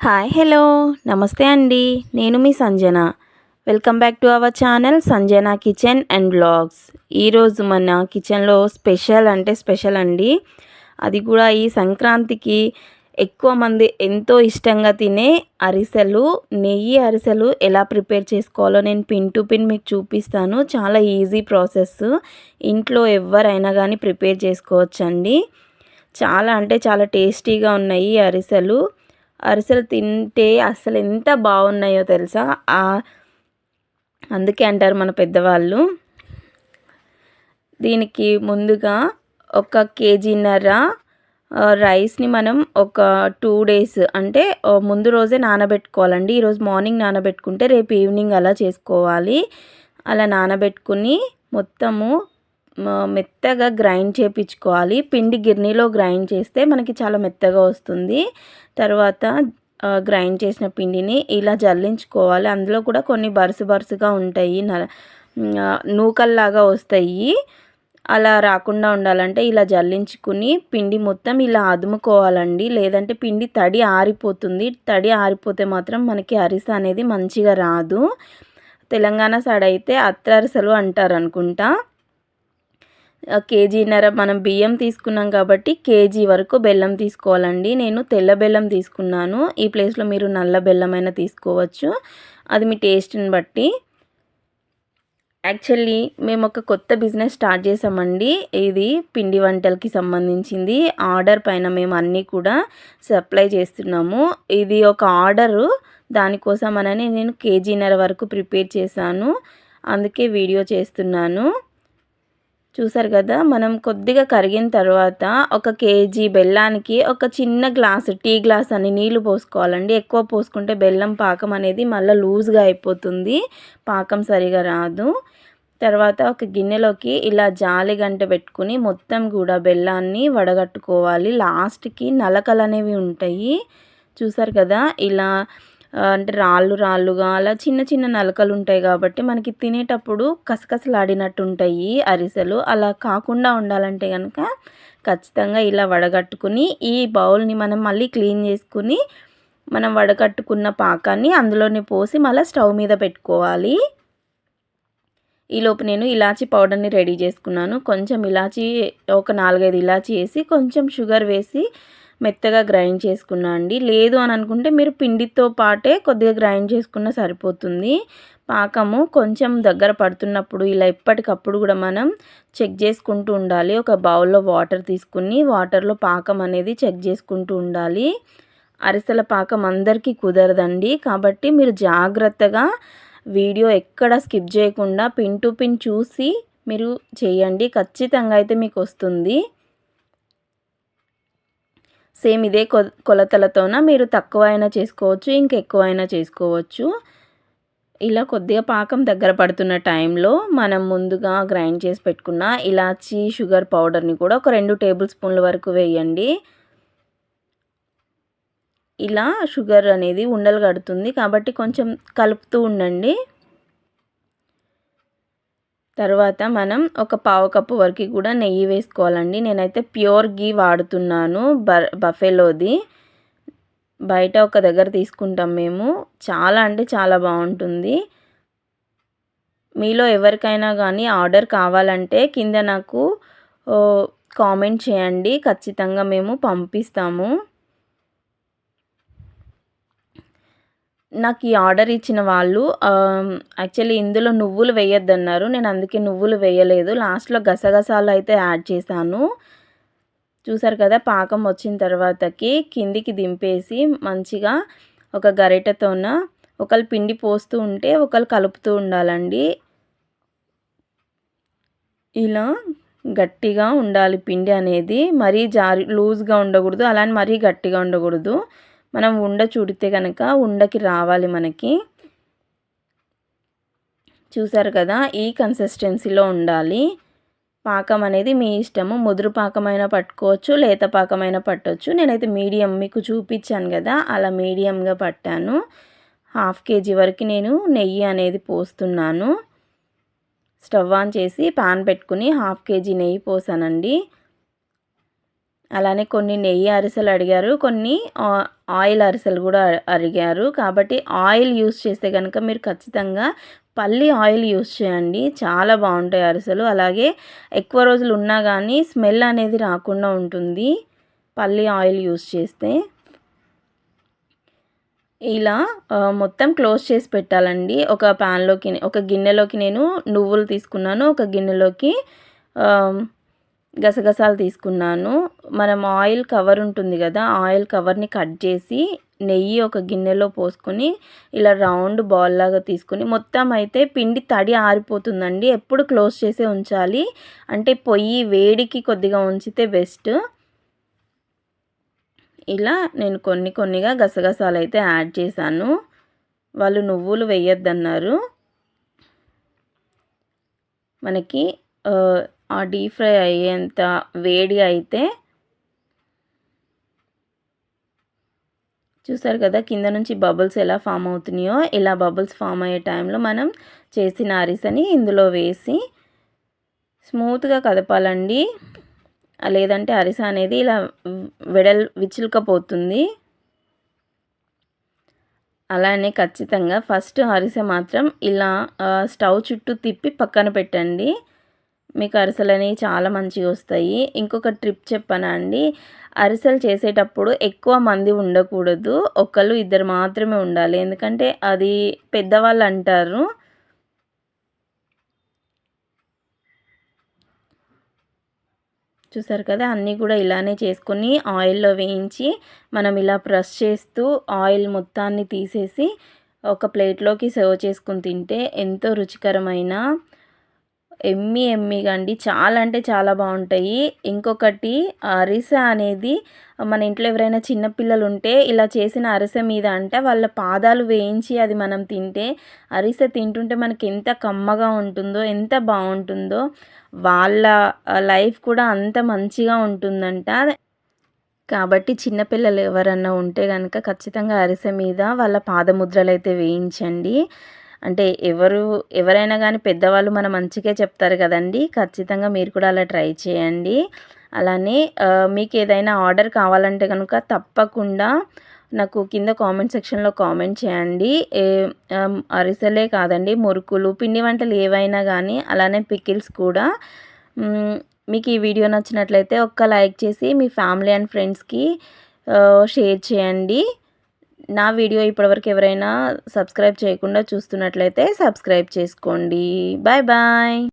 Hi hello. నమస్తే అండి. నేను మీ Sanjana. Welcome back to our channel Sanjana kitchen and blogs ఈరోజు మన కిచెన్లో స్పెషల్ అంటే స్పెషల్ అండి. అది కూడా ఈ సంక్రాంతికి ఎక్కువ మంది ఎంతో ఇష్టంగా తినే అరిసెలు. నెయ్యి అరిసెలు ఎలా ప్రిపేర్ చేసుకోవాలో నేను పిన్ టు పిన్ మీకు చూపిస్తాను. చాలా ఈజీ ప్రాసెస్. ఇంట్లో ఎవరైనా కానీ ప్రిపేర్ చేసుకోవచ్చండి. చాలా అంటే చాలా టేస్టీగా ఉన్నాయి ఈ అరిసెలు. అరిసెలు తింటే అసలు ఎంత బాగున్నాయో తెలుసా? అందుకే అంటారు మన పెద్దవాళ్ళు. దీనికి ముందుగా ఒక కేజీన్నర రైస్ని మనం ఒక టూ డేస్ అంటే ముందు రోజే నానబెట్టుకోవాలండి. ఈరోజు మార్నింగ్ నానబెట్టుకుంటే రేపు ఈవినింగ్ అలా చేసుకోవాలి. అలా నానబెట్టుకుని మొత్తము మెత్తగా గ్రైండ్ చేపించుకోవాలి. పిండి గిర్నీలో గ్రైండ్ చేస్తే మనకి చాలా మెత్తగా వస్తుంది. తర్వాత గ్రైండ్ చేసిన పిండిని ఇలా జల్లించుకోవాలి. అందులో కూడా కొన్ని బరుసు బరుసుగా ఉంటాయి. నూకల్లాగా వస్తాయి. అలా రాకుండా ఉండాలంటే ఇలా జల్లించుకుని పిండి మొత్తం ఇలా అదుముకోవాలండి. లేదంటే పిండి తడి ఆరిపోతుంది. తడి ఆరిపోతే మాత్రం మనకి అరిసె అనేది మంచిగా రాదు. తెలంగాణ సైడ్ అయితే అత్రరిసెలు అంటారు అనుకుంటా కేజీన్నర మనం బియ్యం తీసుకున్నాం కాబట్టి కేజీ వరకు బెల్లం తీసుకోవాలండి. నేను తెల్ల బెల్లం తీసుకున్నాను. ఈ ప్లేస్లో మీరు నల్ల బెల్లమైనా తీసుకోవచ్చు. అది మీ టేస్ట్ని బట్టి. యాక్చువల్లీ మేము ఒక కొత్త బిజినెస్ స్టార్ట్ చేసామండి. ఇది పిండి వంటలకి సంబంధించింది. ఆర్డర్ పైన మేము అన్నీ కూడా సప్లై చేస్తున్నాము. ఇది ఒక ఆర్డరు. దానికోసం అనని నేను కేజీన్నర వరకు ప్రిపేర్ చేశాను. అందుకే వీడియో చేస్తున్నాను. చూసారు కదా మనం కొద్దిగా కరిగిన తర్వాత ఒక కేజీ బెల్లానికి ఒక చిన్న గ్లాసు టీ గ్లాస్ అని నీళ్ళు పోసుకోవాలండి. ఎక్కువ పోసుకుంటే బెల్లం పాకం అనేది మళ్ళీ లూజ్గా అయిపోతుంది. పాకం సరిగా రాదు. తర్వాత ఒక గిన్నెలోకి ఇలా జాలి గంట పెట్టుకుని మొత్తం కూడా బెల్లాన్ని వడగట్టుకోవాలి. లాస్ట్కి నలకలు అనేవి ఉంటాయి. చూసారు కదా ఇలా అంటే రాళ్ళు రాళ్ళుగా అలా చిన్న చిన్న నలకలు ఉంటాయి కాబట్టి మనకి తినేటప్పుడు కసకసలాడినట్టు ఉంటాయి అరిసెలు. అలా కాకుండా ఉండాలంటే కనుక ఖచ్చితంగా ఇలా వడగట్టుకుని ఈ బౌల్ని మనం మళ్ళీ క్లీన్ చేసుకుని మనం వడగట్టుకున్న పాకాన్ని అందులోనే పోసి మళ్ళీ స్టవ్ మీద పెట్టుకోవాలి. ఈలోపు నేను ఇలాచీ పౌడర్ని రెడీ చేసుకున్నాను. కొంచెం ఇలాచీ ఒక నాలుగైదు ఇలాచీ వేసి కొంచెం షుగర్ వేసి మెత్తగా గ్రైండ్ చేసుకున్నా అండి. లేదు అని అనుకుంటే మీరు పిండితో పాటే కొద్దిగా గ్రైండ్ చేసుకున్న సరిపోతుంది. పాకము కొంచెం దగ్గర పడుతున్నప్పుడు ఇలా ఎప్పటికప్పుడు కూడా మనం చెక్ చేసుకుంటూ ఉండాలి. ఒక బౌల్లో వాటర్ తీసుకుని వాటర్లో పాకం అనేది చెక్ చేసుకుంటూ ఉండాలి. అరిసెల పాకం అందరికీ కుదరదండి. కాబట్టి మీరు జాగ్రత్తగా వీడియో ఎక్కడ స్కిప్ చేయకుండా పిన్ టు పిన్ చూసి మీరు చేయండి. ఖచ్చితంగా అయితే మీకు వస్తుంది. సేమ్ ఇదే కొ కొలతలతోన మీరు తక్కువ అయినా చేసుకోవచ్చు ఇంకెక్కువ అయినా చేసుకోవచ్చు. ఇలా కొద్దిగా పాకం దగ్గర పడుతున్న టైంలో మనం ముందుగా గ్రైండ్ చేసి పెట్టుకున్న ఇలాచీ షుగర్ పౌడర్ని కూడా ఒక రెండు టేబుల్ స్పూన్ల వరకు వేయండి. ఇలా షుగర్ అనేది ఉండలు కడుతుంది కాబట్టి కొంచెం కలుపుతూ ఉండండి. తర్వాత మనం ఒక పావు కప్పు వరకు కూడా నెయ్యి వేసుకోవాలండి. నేనైతే ప్యూర్ గీ వాడుతున్నాను బ బఫెలోది. బయట ఒక దగ్గర తీసుకుంటాం మేము. చాలా అంటే చాలా బాగుంటుంది. మీలో ఎవరికైనా కానీ ఆర్డర్ కావాలంటే కింద నాకు కామెంట్ చేయండి. ఖచ్చితంగా మేము పంపిస్తాము. నాకు ఈ ఆర్డర్ ఇచ్చిన వాళ్ళు యాక్చువల్లీ ఇందులో నువ్వులు వేయొద్దన్నారు. నేను అందుకే నువ్వులు వేయలేదు. లాస్ట్లో గసగసాలు అయితే యాడ్ చేశాను. చూసారు కదా పాకం వచ్చిన తర్వాతకి కిందికి దింపేసి మంచిగా ఒక గరిటెతోన ఒకళ్ళు పిండి పోస్తూ ఉంటే ఒకళ్ళు కలుపుతూ ఉండాలండి. ఇలా గట్టిగా ఉండాలి పిండి అనేది. మరీ జారి లూజ్గా ఉండకూడదు. అలానే మరీ గట్టిగా ఉండకూడదు. మనం ఉండ చుడితే కనుక ఉండకి రావాలి మనకి. చూసారు కదా ఈ కన్సిస్టెన్సీలో ఉండాలి. పాకం అనేది మీ ఇష్టము. ముదురు పాకమైన పట్టుకోవచ్చు లేత పాకమైన పట్టవచ్చు నేనైతే మీడియం మీకు చూపించాను కదా అలా మీడియంగా పట్టాను. హాఫ్ కేజీ వరకు నేను నెయ్యి అనేది పోస్తున్నాను. స్టవ్ ఆన్ చేసి పాన్ పెట్టుకుని హాఫ్ కేజీ నెయ్యి పోసానండి. అలానే కొన్ని నెయ్యి అరిసెలు అడిగారు కొన్ని ఆ- ఆయిల్ అరిసెలు కూడా అడిగారు కాబట్టి ఆయిల్ యూస్ చేస్తే కనుక మీరు ఖచ్చితంగా పల్లి ఆయిల్ యూస్ చేయండి. చాలా బాగుంటాయి అరిసెలు. అలాగే ఎక్కువ రోజులు ఉన్నా కానీ స్మెల్ అనేది రాకుండా ఉంటుంది పల్లి ఆయిల్ యూస్ చేస్తే. ఇలా మొత్తం క్లోజ్ చేసి పెట్టాలండి. ఒక ప్యాన్లోకి ఒక గిన్నెలోకి నేను నువ్వులు తీసుకున్నాను. ఒక గిన్నెలోకి గసగసాలు తీసుకున్నాను. మనం ఆయిల్ కవర్ ఉంటుంది కదా ఆయిల్ కవర్ని కట్ చేసి నెయ్యి ఒక గిన్నెలో పోసుకొని ఇలా రౌండ్ బాల్ లాగా తీసుకొని మొత్తం అయితే పిండి తడి ఆరిపోతుందండి. ఎప్పుడు క్లోజ్ చేసే ఉంచాలి. అంటే పొయ్యి వేడికి కొద్దిగా ఉంచితే బెస్ట్. ఇలా నేను కొన్ని కొన్నిగా గసగసాలు అయితే యాడ్ చేశాను. వాళ్ళు నువ్వులు వేయొద్దన్నారు. మనకి ఆ, ఆ డీప్ ఫ్రై అయ్యేంత వేడి అయితే చూసారు కదా కింద నుంచి బబుల్స్ ఎలా ఫామ్ అవుతున్నాయో ఇలా బబుల్స్ ఫామ్ అయ్యే టైంలో మనం చేసిన అరిసెని ఇందులో వేసి స్మూత్గా కదపాలండి. లేదంటే అరిసె అనేది ఇలా వెడల్ విచులుకపోతుంది అలానే ఖచ్చితంగా ఫస్ట్ అరిసె మాత్రం ఇలా స్టవ్ చుట్టూ తిప్పి పక్కన పెట్టండి. మీకు అరిసెలు అనేవి చాలా మంచిగా వస్తాయి. ఇంకొక ట్రిప్ చెప్పానా అండి? అరిసెలు చేసేటప్పుడు ఎక్కువ మంది ఉండకూడదు. ఒకళ్ళు ఇద్దరు మాత్రమే ఉండాలి. ఎందుకంటే అది పెద్దవాళ్ళు అంటారు. చూసారు కదా? అన్నీ కూడా ఇలానే చేసుకొని ఆయిల్లో వేయించి మనం ఇలా ప్రెస్ చేస్తూ ఆయిల్ మొత్తాన్ని తీసేసి ఒక ప్లేట్లోకి సర్వ్ చేసుకుని తింటే ఎంతో రుచికరమైన ఎమ్మి ఎమ్మిగా అండి. చాలా అంటే చాలా బాగుంటాయి. ఇంకొకటి అరిసె అనేది మన ఇంట్లో ఎవరైనా చిన్నపిల్లలు ఉంటే ఇలా చేసిన అరిసె మీద అంటే వాళ్ళ పాదాలు వేయించి అది మనం తింటే అరిసె తింటుంటే మనకి ఎంత కమ్మగా ఉంటుందో ఎంత బాగుంటుందో వాళ్ళ లైఫ్ కూడా అంత మంచిగా ఉంటుందంట. కాబట్టి చిన్నపిల్లలు ఎవరన్నా ఉంటే కనుక ఖచ్చితంగా అరిసె మీద వాళ్ళ పాదముద్రలు అయితే వేయించండి. అంటే ఎవరు ఎవరైనా కానీ పెద్దవాళ్ళు మన మంచిగా చెప్తారు కదండి. ఖచ్చితంగా మీరు కూడా అలా ట్రై చేయండి. అలానే మీకు ఏదైనా ఆర్డర్ కావాలంటే కనుక తప్పకుండా నాకు కింద కామెంట్ సెక్షన్లో కామెంట్ చేయండి. ఏ అరిసెలే కాదండి మురుకులు పిండి వంటలు ఏవైనా కానీ అలానే పికిల్స్ కూడా. మీకు ఈ వీడియో నచ్చినట్లయితే ఒక్క లైక్ చేసి మీ ఫ్యామిలీ అండ్ ఫ్రెండ్స్కి షేర్ చేయండి. నా వీడియో ఇప్పటివరకు ఎవరైనా సబ్స్క్రైబ్ చేయకుండా చూస్తున్నట్లయితే సబ్స్క్రైబ్ చేసుకోండి. Bye bye.